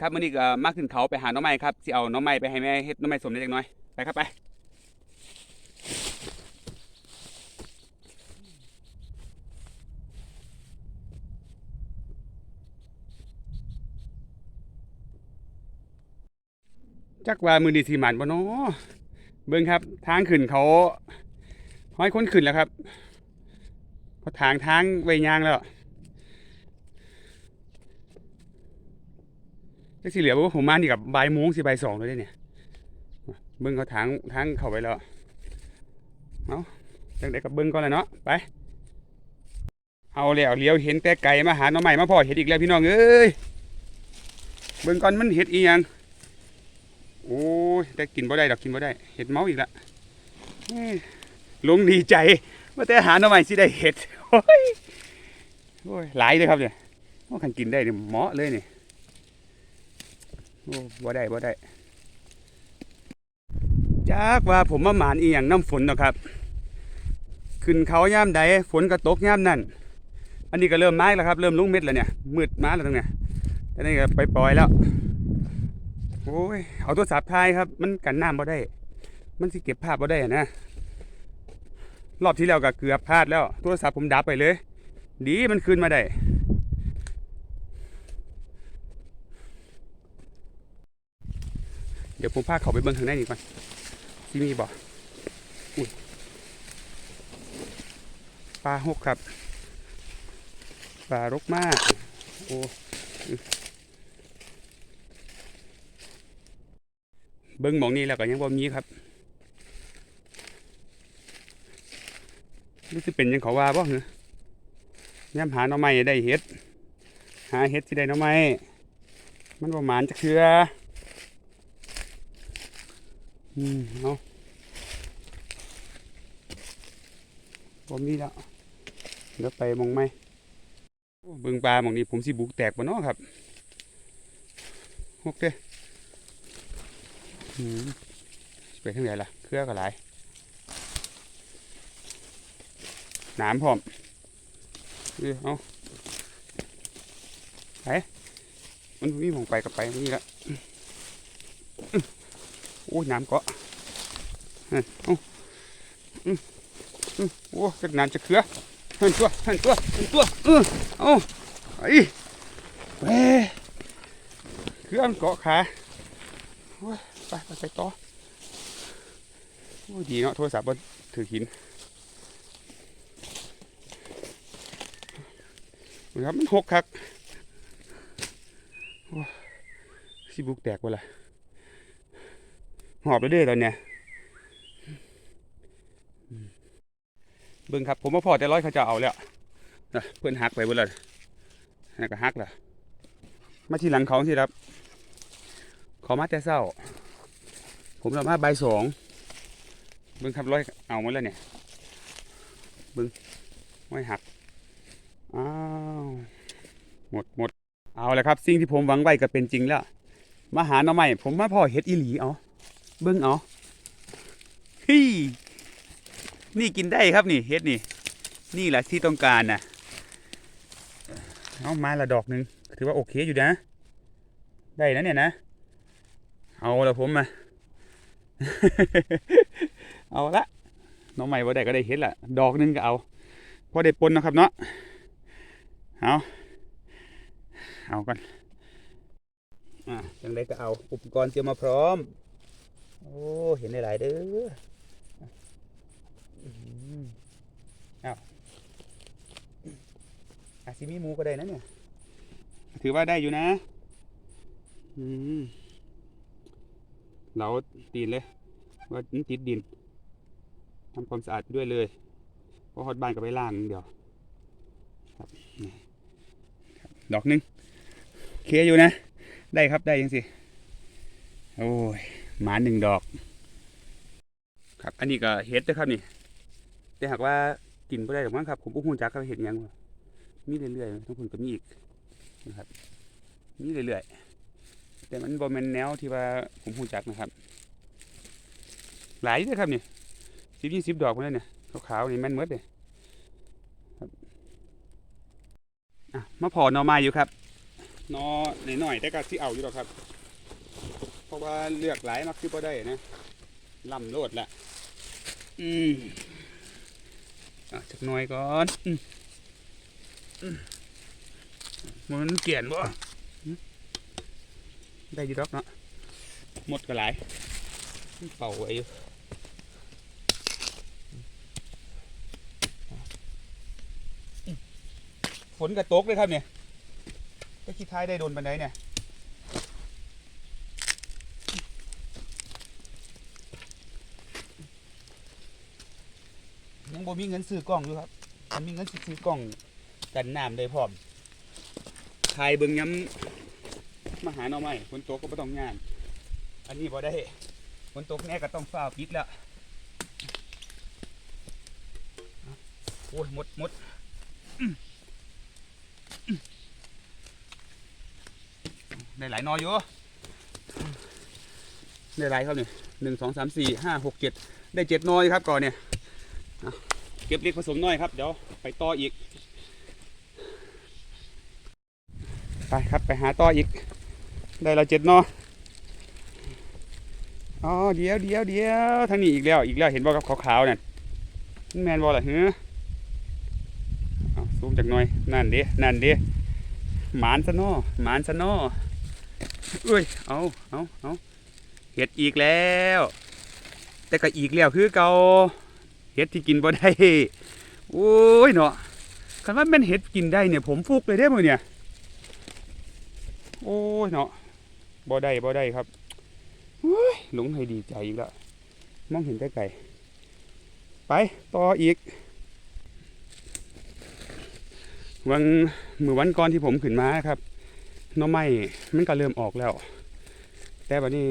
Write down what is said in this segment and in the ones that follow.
ครับมื้อนี้ก็มาขึ้นเขาไปหาน้องไม้ครับสิเอาน้องไม้ไปให้แม่เฮ็ดน้องไม้สมได้จักหน่อยไปครับไปจักว่ามือดีสีหมันบ่เนาะเบิ่งครับ ทางขึ้นเขาห้อยคนขึ้นแล้วครับเขาทางทางไว้ยางแล้ว จักสิเหลือบ่ว่าผมมานี่กับบ่ายโมงสิบ่ายสองแล้วเนี่ยเบิ่งเขาทางทางเข้าไปแล้วเอาจังได๋ก็เบิ่งก่อนแหละเนาะไป เอาแล้วเลี้ยวเห็นแต่ไก่มาหาหน่อไม้มาพ่อเห็ดอีกแล้วพี่น้องเอ้ยเบิ่งก่อนมันเห็ดอีหยังโอ้ยแต่กินบ่ได้ดอกกินบ่ได้เห็ดเมาอีกละลงดีใจว่าแต่หาหน่อไม้สิได้เห็ดโอ้ยโอ้ยหลายเลยครับเนี่ยโอ้คันกินได้เนี่ยเหมาะเลยเนี่ย โอ้บ่ได้บ่ได้จากว่าผมมาหมานอีหยังน้ำฝนเนาะครับ ขึ้นเขาย่ามใดฝนก็ตกย่ามนั่น อันนี้ก็เริ่มมาแล้วครับ เริ่มลงเม็ดแล้วเนี่ย มืดมาแล้วตรงเนี้ยอันนี้ก็ไปปล่อยแล้ว โอ้ย เอาโทรศัพท์ถ่ายครับ มันกันน้ำบ่ได้ มันสิเก็บภาพบ่ได้นะ รอบที่แล้วก็เกือบพลาดแล้ว โทรศัพท์ผมดับไปเลย ดีมันคืนมาได้ เดี๋ยวผมพาเขาไปเบิ่งข้างในนี่ก่อนที่มีบ่อปลาหกครับ ปลารกมาก โอ้เบิ้งหมองนี้แล้วก็ยังบ่มีครับรู้สึกเป็นยังเขาว่าบ่เหรอย่ำหาหน่อไม้ได้เห็ด หาเห็ดที่ได้หน่อไม้มันประมาณจะเคือ อืมเอาบ่มีแล้วเดี๋ยวไปมองไหมเบิงปลามองนี้ผมสิบุกแตกบ่เนาะครับโอเคอืมไปทางไหนล่ะ เครือก็หลายหน้ำพร้อมเออเอาไปมันมีมองไปกับไปนี่ละ อื้อโอ้ยน้ำเกาะออื้ออื้อโอ้กระน้ำจะเคือเห็นตัวเห็นตัวเห็นตัวเออเอาไอ้เว้ยเครือนเกาะขาโอ้ไปไปไปต่อโอ้ดีเนาะโทรศัพท์บนถือหินครับมันหกคักโอ้ยสิบุกแตกวะล่ะ หอบแล้วเด้อตอนเนี้ยเบิ่งครับ ผมว่าพอแต่ร้อยเขาจะเอาแล้วนะเพื่อนหักไปเบิ่เลยนั่ก็หักละมาที่หลังเขาสิครับขามาแต่เศร้า ผมเรามาใบสองเบิ้งครับร้อยเอาหมดแล้วเนี่ยเบิ้งไม่หักอ้าวหมดหมดเอาแล้วครับ สิ่งที่ผมหวังไว้ก็เป็นจริงแล้วมาหาหน่อไม้ผมมาพ่อเฮ็ดอีหลีเอา เบิ้งเอาฮี่นี่กินได้ครับนี่เฮ็ดนี่ นี่แหละที่ต้องการนะเอามาละดอกหนึ่งถือว่าโอเคอยู่นะ ได้นะเนี่ยนะ เอาละผมมาเอาละน้องใหม่ว่าได้ก็ได้เห็นละดอกหนึงก็เอาพอได้ปนนะครับเนาะเอาเอากันอะจังไดก็เอาอุปกรณ์เตรียมมาพร้อม โอ้ เห็นได้หลายเด้ออืมเอาอาซิมีหมูก็ได้นะเนี่ย ถือว่าได้อยู่นะ อืมเราตีนเลย ว่ามันติดดินทำความสะอาดด้วยเลยเพราะฮอดบ้านก็ไปล่างเดี๋ยวครับดอกหนึงเคลียอยู่นะ ได้ครับได้ยังสิ โอ้ย หมาหนึ่งดอก ครับ อันนี้ก็เห็ดนะครับนี่ แต่หากว่ากินไม่ได้หรอกมั้งครับ ผมปุ๊บหูจักเขาเห็ดยังมีเรื่อยๆทั้งคนก็มีอีกนะครับ มีเรื่อยๆ แต่มันบอมนแนวที่ว่าผมหูจักนะครับ หลายเลยครับนี่สิบยี่สิบดอกมดเลยเนี่ยขาวๆนี่แม่นหมดเลยครับอะมาพอนอไม้อยู่ครับนอหน่อยๆแต่ก็ที่เอาอยู่หรอกครับ ราะว่าเลือกหลายมักที่พอได้นะล่ำโลดละอืมอะจักหน่อยก่อนอืมอืมมันเกลียนบ่ได้อยี่ดอกเนาะหมดก็หลายเป่าไว้อยู่ฝนกระตกเลยครับเนี่ยก็คิดท้ายได้โดนบันไดเนี่ย ยังบ่ มีเงินซื้อกล้องอยู่ครับถ้ามีเงินซื้อกล้องกันน้ำได้พร้อมถ่ายเบิ่งย้ำมาหาหน่อไม้ฝนตกก็บ่ต้องงาน อันนี้บ่ได้ฝนตกแน่ก็ต้องฟ้าวปิดแล้วโอ้ยหมดหมดได้หลายนออยู่ได้หลายครับเนี่ยหนึ่งสองสามสี่ห้าหกเจ็ดได้เจ็ดนอยครับก่อนเนี่ย เก็บเล็กผสมน้อยครับ เดี๋ยวไปต่ออีก ไปครับไปหาต่ออีก ได้เราเจ็ดนออ๋อเดี๋ยวเดี๋ยวเดี๋ยวทางนี้อีกแล้วอีกแล้วเห็นบ่กับขาวๆนั่นแมนบอล่ะเฮ้อเอาซูมจากหน่อยนั่นเด้นั่นเด้หมานซะนอหมานซะนอเอ้ยเอาเอาเอาเห็ดอีกแล้ว แต่ก็อีกแล้วคือเก่า เห็ดที่กินบ่ได้โอ้ยเนาะคันว่าม่นเห็ดกินได้เนี่ย ผมฟุกเลยได้อมื้อเนี่ย โอ้ยเนาะบ่ได้บ่ได้ครับหลงให้ดีใจอีกแล้วมองเห็นไกลๆไปต่ออีกวันมือวันก่อนที่ผมขึ้นมาครับน้อไม้มันก็เริ่มออกแล้ว แต่บัดนี้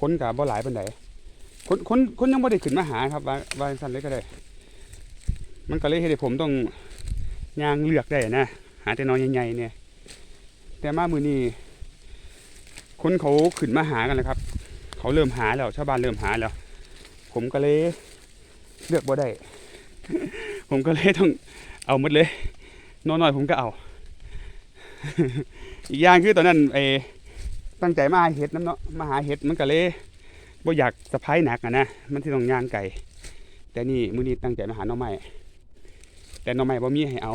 ค้นกับบ่หลายปานใด คนคนคนยังไม่ได้ขึ้นมาหาครับว่าว่าสั้นเลยก็ได้ มันก็เลยให้ผมต้องยางเลือกได้นะ หาแต่นอนใหญ่ๆเนี่ย แต่มามือนี้คนเขาขึ้นมาหากันแล้วครับ เขาเริ่มหาแล้วชาวบ้านเริ่มหาแล้ว ผมก็เลยเลือกบ่ได้ ผมก็เลยต้องเอาหมดเลยนอนหน่อยผมก็เอา อีกอย่างคือตอนนั้นไอ้ตั้งใจมาหาเห็ดน้ำเนาะมาหาเห็ดมันก็เลย บ่อยากสะพายหนักอะนะมันที่ต้องย่างไก่แต่นี่มื้อนี้ตั้งใจมาหาหน่อไม้แต่หน่อไม้บ่มีให้เอา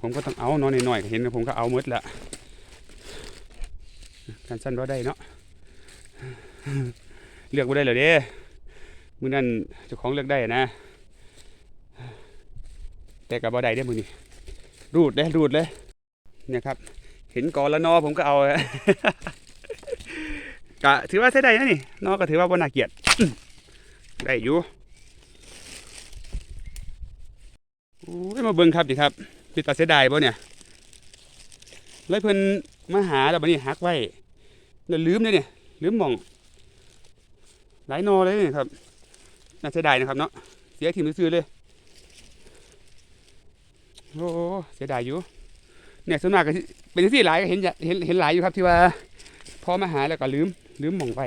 ผมก็ต้องเอานอนหน่อยๆเห็นผมก็เอาหมดละกันสั้นบ่ได้เนาะเลือกบ่ได้เลยเด้มื้อนั้นเจ้าของเลือกได้นะ แต่ก็บ่ได้เด้มื้อนี้รูดเด้รูดเลยเนี่ยครับ เห็นกอละนอผมก็เอา ก็ถือว่าใช้ได้นะนี่นอกก็ถือว่าบ่น่าเกียดได้อยู่โอ้ยมาเบิ่งครับดิครับเป็นตาเสียดายบ่เนี่ยเลยเพิ่นมาหาแล้วบัดนี้หักไว้แล้วลืมเลยเนี่ยลืมมอง หลายนอเลยเนี่ยครับน่าเสียดายนะครับเนาะเสียทีมซื้อเลยโอ้เสียดายอยู่เนี่ยส่วนมากก็เป็นที่หลายก็เห็นเห็นเห็นหลายอยู่ครับที่ว่าพอมาหาแล้วก็ลืม ลืมมองไป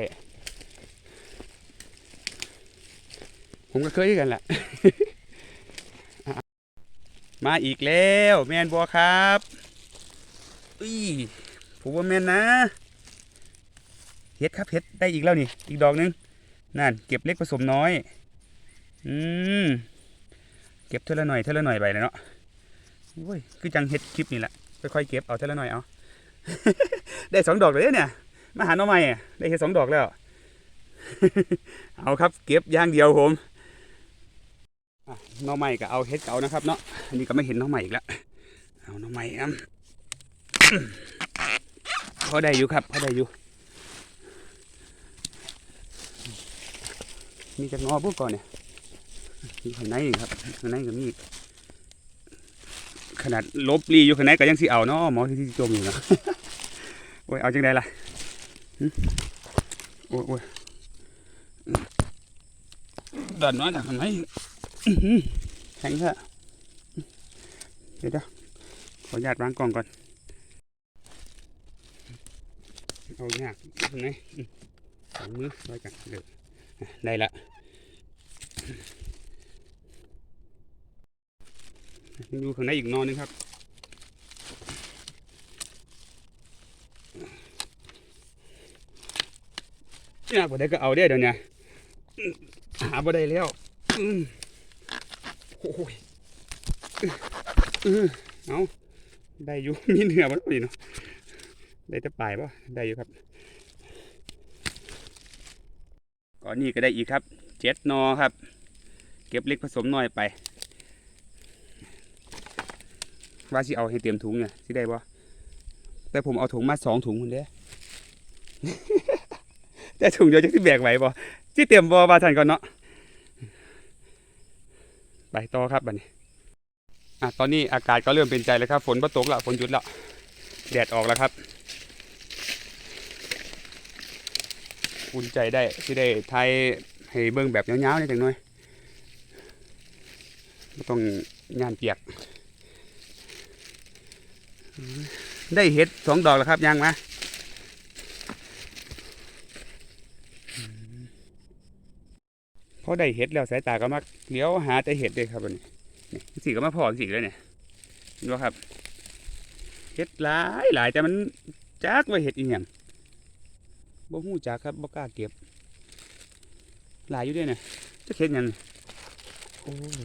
ผมก็เคยกันแหละ มาอีกแล้วแมนบัวครับอุ้ยผมว่าแมนนะเฮ็ดครับเฮ็ดได้อีกแล้วนี่ อีกดอกนึง นั่น เก็บเล็กผสมน้อย อืม เก็บเท่าละหน่อยเท่าละหน่อยไปเลยเนาะโอ้ย คือจังเฮ็ดคลิปนี่แหละ ค่อยๆเก็บเอาเท่าละหน่อยเอา ได้สองดอกเลยเนี่ย มาหาหน่อไม้ได้แค่สองดอกแล้ว เอาครับ เก็บย่างเดียวผมอะหน่อไม้ก็เอาเฮ็ดเก่านะครับเนาะอันนี้ก็ไม่เห็นหน่อไม้อีกแล้วเอาหน่อไม้ครับพอได้อยู่ครับพอได้อยู่ มีจากนอพวกก่อนเนี่ยมีข้างในครับข้างในก็มีขนาดลบลีอยู่ข้างในก็ยังสิเอาเนาะหมอที่จมอยู่เนาะโอ้ยเอาจังไดล่ะ โอ้ยโอ้ยดันน้อยจากทำไมอื้อหือแข็งแค่เดี๋ยวเดี๋ยวขออนุญาตวางกล่องก่อน เอายากทำไงอื้อสองมือไว้กันเดี๋ยวอะได้ละยังอยู่ข้างในอีกนอนนึงครับ ยากบ่ได้ก็เอาได้เดี๋ยวนี้หาบ่ได้แล้วโอ้ยเอาได้อยู่มีเหนือบ่นี่เนาะได้แต่ปลายป่ะได้อยู่ครับก่อนนี้ก็ได้อีกครับเจ็ดนอครับ เก็บเล็กผสมน้อยไป ว่าสิเอาให้เตรียมถุงเนี่ยสิได้บ่แต่ผมเอาถุงมาสองถุงคนเด้ แต่ถุงเดียวจะที่แบกไหวบ่ที่เตรียมบ่ว่าทันก่อนเนาะไปต่อครับบัดนี้อะตอนนี้อากาศก็เริ่มเป็นใจแล้วครับ ฝนบ่ตกล้วฝนหยุดล้วแดดออกแล้วครับอุ่นใจได้ที่ได้ไทยให้เบิ่งแบบยาๆนี่จังหน่อยบ่ต้องงานเปียก ได้เห็ดสองดอกแล้วครับยังมา อได้เห็ดแล้วสายตาก็มักเลี้ยวหาแต่เห็ดเลยครับวันนี้สีก็มาพอสีเลยเนี่ยเห็นไหมครับเห็ดหลายหลายแต่มันจักว่าเห็ดอีหยังบ่ฮู้จักครับบ่กล้าเก็บ หลายอยู่ด้วยเนี่ยจะเห็ดยังโอ้ย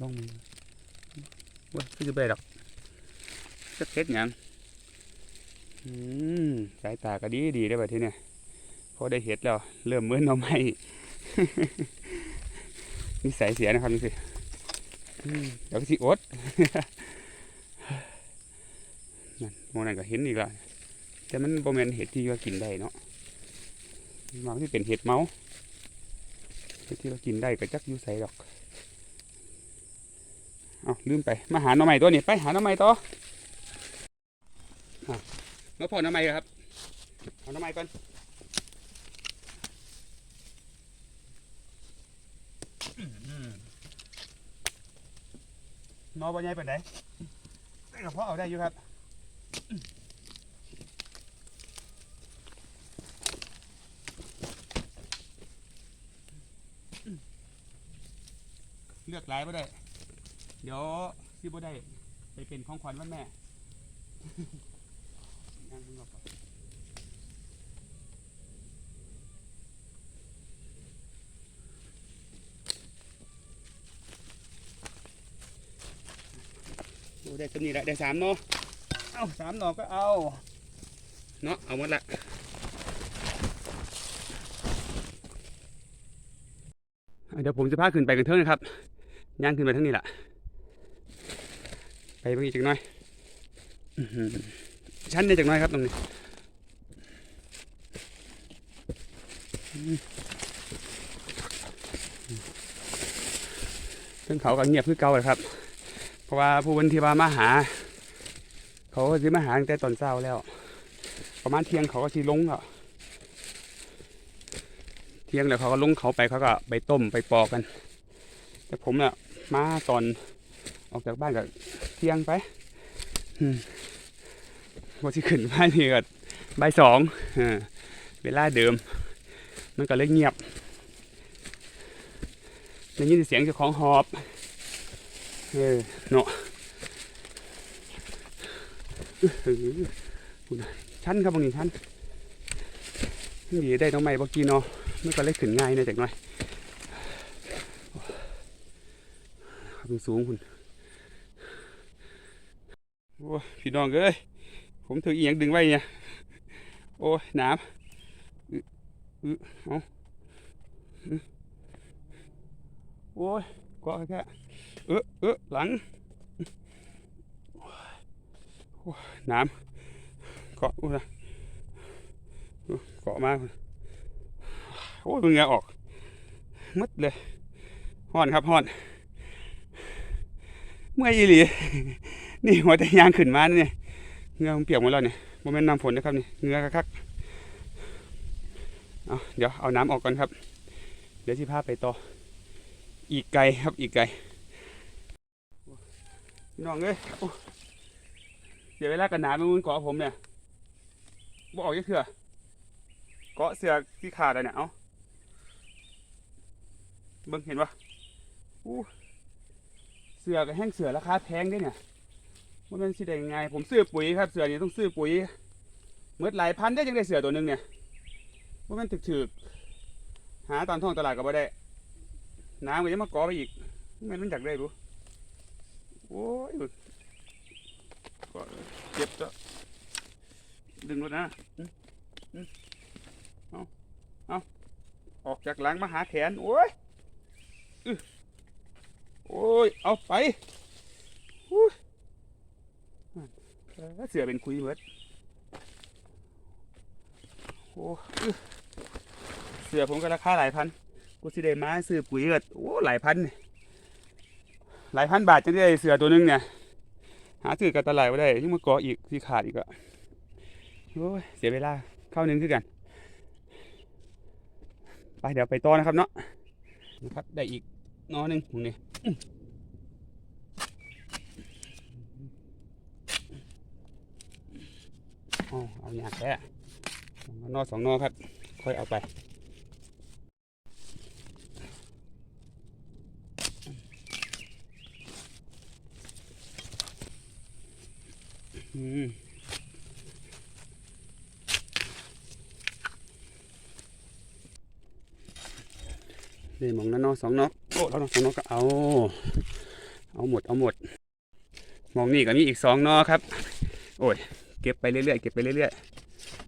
ลองมือว่าคือจะไปดอกจะเฮ็ดยังอืมสายตาก็ดีดีได้อบัดทีเนี่ยพอได้เห็ดแล้ว เริ่มมื้นเอาไม่ นิสัยเสียนะครับนี่สิเดี๋ยวก็สิอดนั่นโมนั่นก็เห็นอีกและแต่มันบ่แม่นเห็ดที่ว่ากินได้เนาะมันที่เป็นเห็ดเมาเห็ดที่ว่ากินได้ก็จักยู่ใส่ดอกเอาลืมไปมาหาหน่อไม้ตัวนี้ไปหาหน่อไม้ต่อมาพอน้ำไม้ครับเอาน้ำไม้ก่อน นอบ่ใหญ่ปานใดได้กับพ่อเอาได้อยู่ครับเลือกหลายบ่ได้ เดี๋ยวที่บ่ได้ ไปเป็นของขวัญวันแม่ นั่งข้างนอกก่อนโอ้ ได้ตัวนี้แหละได้สามเนาะเอาสามหนอก็เอาเนาะเอาหมดละอะเดี๋ยวผมจะพาขึ้นไปกันเท่านะครับย่างขึ้นไปทั้งนี้แหละไปเบางอีกจักหน่อยอื้อหือชั้นได้จักหน่อยครับตรงนี้อืมเพิ่งเขาก็เงียบคือเก่าเลยครับเพ ราะว่าผู้บันที่ว่ามาหา เขาก็สิมาหาตั้งแต่ตอนเช้าแล้ว ประมาณเที่ยงเขาก็สิลงแล้วเที่ยงแล้วเขาก็ลงเขาไปเขาก็ไปต้มไปปอกกัน แต่ผมน่ะมาตอนออกจากบ้านกับเที่ยงไปอืมพอที่ขึ้นบ้านนี่ก็บ่ายสองเวลาเดิม มันก็เลยเงียบได้ยินเสียงเจ้าของหอบ เออเนาะชั้นครับบางนี้ชั้นดีได้น้องใหม่บกี้เนาะมันก็เลยขึ้นง่ายนะจากหน่อยครับสูงคุณโอ้พี่น้องเอ้ยผมถืออีหยังดึงไว้เนี่ยโอ้หน้ำอึอึเอาโอ้ยกาะแค่ เออเออหลังน้ำเกาะอุ้ยนะเกาะมากโอ้ยมึงเงาออกมืดเลยห่อนครับห่อน เมื่อยอีหลีนี่หัวแต่ยางขึ้นมาเนี่ยเงือผมเปียกหมดแล้วเนี่ยโมเมนต์น้ำฝนนะครับนี่เงือคักเอาเดี๋ยวเอาน้ำออกก่อนครับ เดี๋ยวที่พาไปต่อ อีกไกลครับอีกไกล น้องเอ้ยเสียวเวลากันหนาไปมุนเกาะผมเนี่ยบ่ออกยังเถื่อเกาะเสือที่ขาดอะเนี่ย เอ้าเบิ่งเห็นปะอู้เสือกับแห้งเสือราคาแพงด้วยเนี่ยมันเป็นสิได้ยังไงผมซื้อปุ๋ยครับเสือนี่ต้องซื้อปุ๋ยเมื่อหลายพันได้จังได้เสือตัวหนึ่งเนี่ยว่ามันถึกๆหาตามท้องตลาดก็บ่ได้ น้ำก็ยังมาก่อไปอีกไมันมันอยากได้รู้ โอ้ยก็เจ็บจะดึงรถนะอืมอืมเอาเอาออกจากหลังมาหาแขน โอ้ยโอ้ย เอาไปเสือเป็นคุยเบิดโอ้อื้อเสือผมก็ราคาหลายพัน กูสิได้มาซื้อปุ๋ยเอิดโอ้ หลายพันนี่ หลายพันบาทจะได้เสือตัวหนึงเนี่ย หาซื้อกับตลาดไม่ได้ยังมาก่ออีกที่ขาดอีกอะโอ้ยเสียเวลาเข้าหนึงคือกันไปเดี๋ยวไปต่อนะครับเนาะนะครับได้อีกนอหนึ่งตรงนี้อ๋อเอาอยากแค่นอสองนอครับ ค่อยเอาไป นี่มองนั้นเนาะสองนกโอ้แล้วเนาะสองนกก็เอา เอาหมดเอาหมด มองนี่ก็มีอีกสองนอครับ โอ้ย เก็บไปเรื่อยๆเก็บไปเรื่อย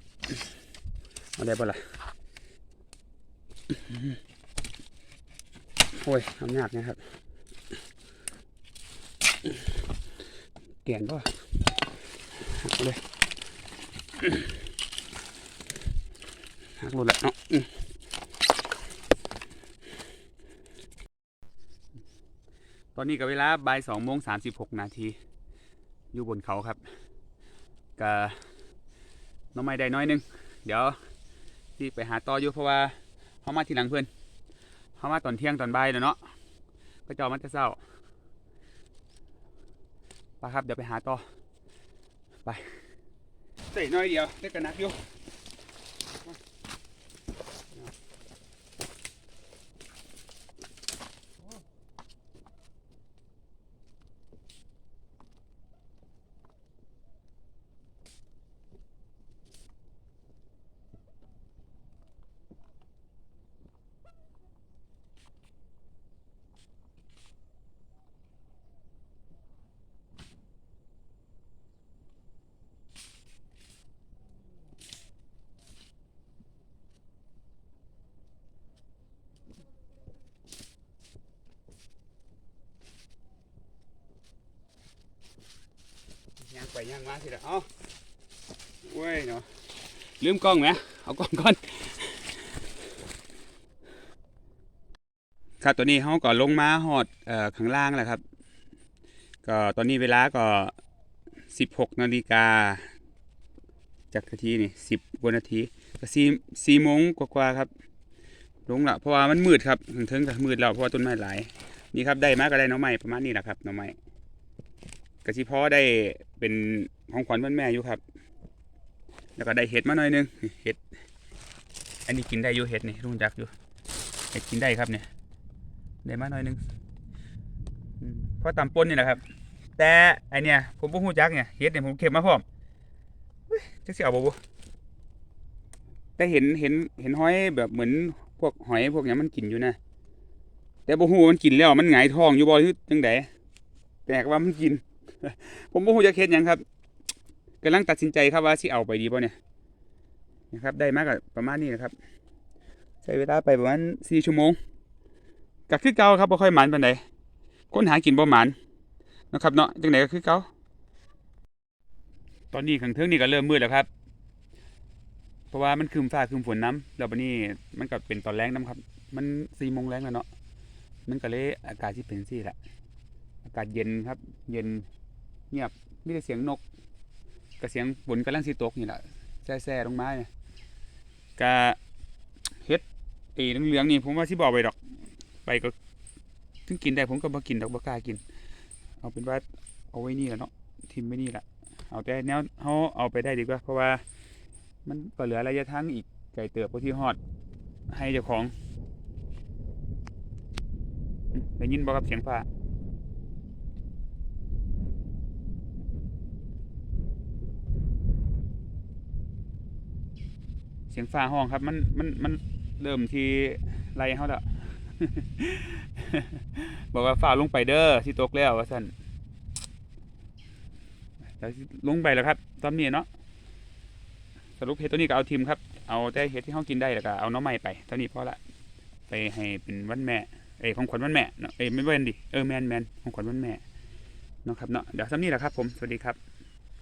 ๆเอาได้ปะล่ะโอ้ยทำยากนะครับ เกี่ยนป่ะ หักเลยหักหมดแล้วเนาะตอนนี้กับเวลาบ่ายสองโมงสามสิบหกนาทีอยู่บนเขาครับกะน้องไม้ได้น้อยหนึง เดี๋ยวที่ไปหาต่ออยู่เพราะว่าเขามาทีหลังเพื่อนเขามาตอนเที่ยงตอนบ่ายแล้วเนาะก็จะเอมาแต่เช้าไปครับเดี๋ยวไปหาต่อ ใส่น้อยเดียวได้กันนักอยู่ ย่างไปย่างมาสิละเอ้าเว้ยเนาะลืมกล้องไหมเอากล้องก่อนครับตัวนี้เขาก็ลงมาหอดข้างล่างแหล้วครับ ก็ตอนนี้เวลาก็สิบหกนาฬิกาจากนาทีนี่สิบกว่านาทีก็สี่สี่โมงกว่าๆครับ ลงละเพราะว่ามันมืดครับถึงกับมืดแล้วเพราะว่าต้นไม้หลายนี่ครับได้มาก็ได้น้องไม้ประมาณนี้แหละครับน้องไม้ กะสิพอได้เป็นของขวัญวันแม่อยู่ครับ แล้วก็ได้เห็ดมาหน่อยนึงเห็ด อันนี้กินได้อยู่เห็ดนี่รุ่งจักอยู่ เห็ดกินได้ครับเนี่ยได้มาหน่อยนึงเพราะตำปนนี่แหละครับ แต่ไอเนี่ยผมบ่ฮู้จักเนี่ยเฮ็ดเนี่ยผมเก็บมาพร้อมเจักสิเอาบ่บ่แต่เห็นเห็นเห็นหอยแบบเหมือนพวกหอยพวกหยังมันกินอยู่นะ แต่บ่ฮู้ว่ามันกินแล้วมันหงายท้องอยู่บ่หรือจังไดแต่ว่ามันกิน ผมบ่ฮู้จักเฮ็ดหยังครับกำลังตัดสินใจครับว่าสิเอาไปดีบ่เนี่ยนะครับ ได้มาก็ประมาณนี้นะครับ ใช้เวลาไปประมาณ4ชั่วโมงก็คือเก่าครับบ่ค่อยหมันปานใดคนหากินบ่หมันนะครับเนาะจังไดก็คือเก่าตอนนี้ข้างเทิงนี่ก็เริ่มมืดแล้วครับ เพราะว่ามันครึมฟ้าครึมฝนน้ำแล้วบัดนี้มันก็เป็นตอนแรงน้ำครับ มัน4โมงแรงแล้วเนาะมันก็เลยอากาศที่เป็นซี่แหละอากาศเย็นครับ เย็น เงียบมีแต่เสียงนกกับเสียงฝนกำลังสิตกนี่แหละแซ่ๆลงมาเนี่ยก็เฮ็ดไอ้เหลืองๆนี่ผมว่าสิบ่อาไปดอก ไปก็ถึงกินได้ผมก็บ่กินดอกบ่กล้ากิน เอาเป็นว่าเอาไว้นี่แหละเนาะทิมไว้นี่แหละเอาแต่แนวเฮาเอาไปได้ดีกว่า เพราะว่ามันก็เหลือระยะทางอีกไกลเติบพอที่ฮอด ให้เจ้าของได้ยินบ่ครับเสียงฟ้า เสียงฟ้าห้องครับ มันมันมันเริ่มที่ไรเขาแล้วบอกว่าฟ้าลงไปเด้อที่ตกแล้วว่าสั่นแล้วลงไปแล้วครับ ตอนนี้เนาะสรุปเห็ดตัวนี้ก็เอาทิมครับ เอาแต่เห็ดที่เขากินได้แล้วก็เอาน้องใหม่ไปเท่านี้พอละไปให้เป็นวันแม่เอ้ของขวัญวันแม่เนาะเอ้ไม่เว้นดิเออแมนแมนของขวัญวันแม่เนาะครับเนาะเดี๋ยวซ้ำนี้แหละครับผมสวัสดีครับ